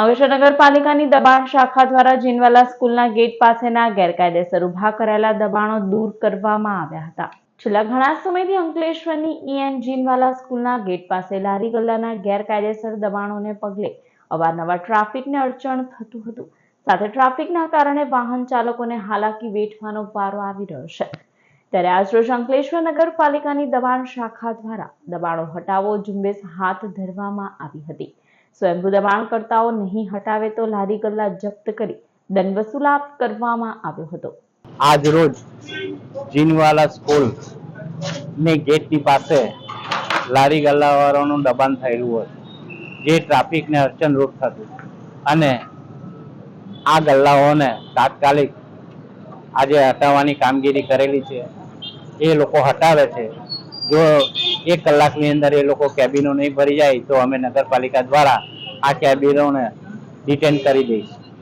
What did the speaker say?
અંકલેશ્વર નગરપાલિકાની દબાણ શાખા દ્વારા જીનવાલા સ્કૂલના ગેટ પાસેના ગેરકાયદેસર ઊભા કરાયેલા દબાણો દૂર કરવામાં આવ્યા હતા. છેલ્લા ઘણા સમયથી અંકલેશ્વરની ઈએન જીનવાલા સ્કૂલના ગેટ પાસે લારી ગલ્લાના ગેરકાયદેસર દબાણોને પગલે અવારનવાર ટ્રાફિકને અડચણ થતું હતું. સાથે ટ્રાફિકના કારણે વાહન ચાલકોને હાલાકી વેઠવાનો વારો આવી રહ્યો છે. ત્યારે આજરોજ અંકલેશ્વર નગરપાલિકાની દબાણ શાખા દ્વારા દબાણો હટાવો ઝુંબેશ હાથ ધરવામાં આવી હતી. સ્વયંભૂ દબાણકર્તાઓ નહીં હટાવે તો લારી ગલ્લા જપ્ત કરી દંડ વસૂલાત કરવામાં આવ્યો હતો. આજ રોજ જીનવાલા સ્કૂલની ગેટની પાસે લારી ગલ્લાવાળાનું દબાણ થયેલું હતું જે ટ્રાફિકને અડચણરૂપ થતું. અને આ ગલ્લાઓને તાત્કાલિક આજે હટાવવાની કામગીરી કરેલી છે. એ લોકો હટાવે છે. જો એક કલાકની અંદર એ લોકો કેબિનો નહીં ભરી જાય તો અમે નગરપાલિકા દ્વારા આ કેબિનોને ડિટેન કરી દઈશું.